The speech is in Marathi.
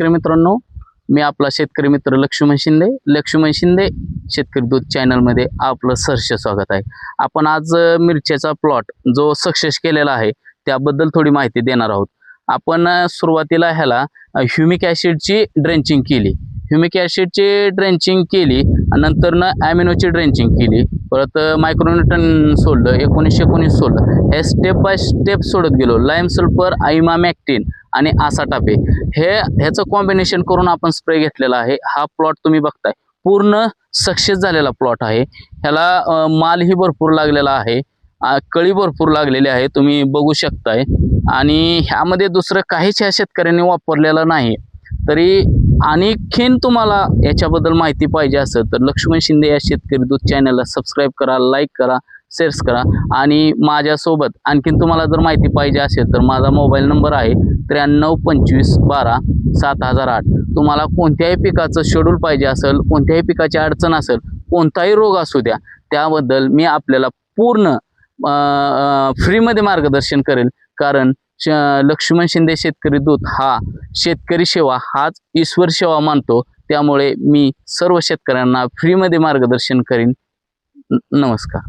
शेतकरी मित्रांनो मी आपला शेतकरी मित्र लक्ष्मण शिंदे. लक्ष्मण शिंदे शेतकरी दूध चॅनलमध्ये आपलं सहर्ष स्वागत आहे. आपण आज मिरच्याचा प्लॉट जो सक्सेस केलेला आहे त्याबद्दल थोडी माहिती देणार आहोत. आपण सुरुवातीला ह्याला ह्युमिक ॲसिडची ड्रेंचिंग केली. ह्युमिक ॲसिडची ड्रेंचिंग केली नंतरनं ॲमिनोची ड्रेंचिंग केली. परत मायक्रोन्यूटन सोडलं एकोणीसशे एकोणीस सोडलं. हे स्टेप बाय स्टेप सोडत गेलो. लाईम सल्फर आयमा आणि आसा टापे हे ह्याचं कॉम्बिनेशन करून आपण स्प्रे घेतलेला आहे. हा प्लॉट तुम्ही बघताय. पूर्ण सक्सेस झालेला प्लॉट आहे. ह्याला मालही भरपूर लागलेला आहे. कळी भरपूर लागलेली आहे. तुम्ही बघू शकताय. आणि ह्यामध्ये दुसरं काहीच ह्या शेतकऱ्यांनी वापरलेलं नाही. तरी आणखीन तुम्हाला याच्याबद्दल माहिती पाहिजे असेल तर लक्ष्मण शिंदे या शेतकरी दूध चॅनलला सबस्क्राईब करा लाईक करा शेअर्स करा. आणि माझ्यासोबत आणखीन तुम्हाला जर माहिती पाहिजे असेल तर माझा मोबाईल नंबर आहे त्र्याण्णव पंचवीस बारा सात हजार आठ. तुम्हाला कोणत्याही पिकाचं शेड्यूल पाहिजे असेल कोणत्याही पिकाची अडचण असेल कोणताही रोग असू द्या त्याबद्दल मी आपल्याला पूर्ण फ्रीमध्ये मार्गदर्शन करेल. कारण श लक्ष्मण शिंदे शेतकरी दूत हा शेतकरी सेवा हाच ईश्वर सेवा मानतो. त्यामुळे मी सर्व शेतकऱ्यांना फ्रीमध्ये मार्गदर्शन करीन. नमस्कार.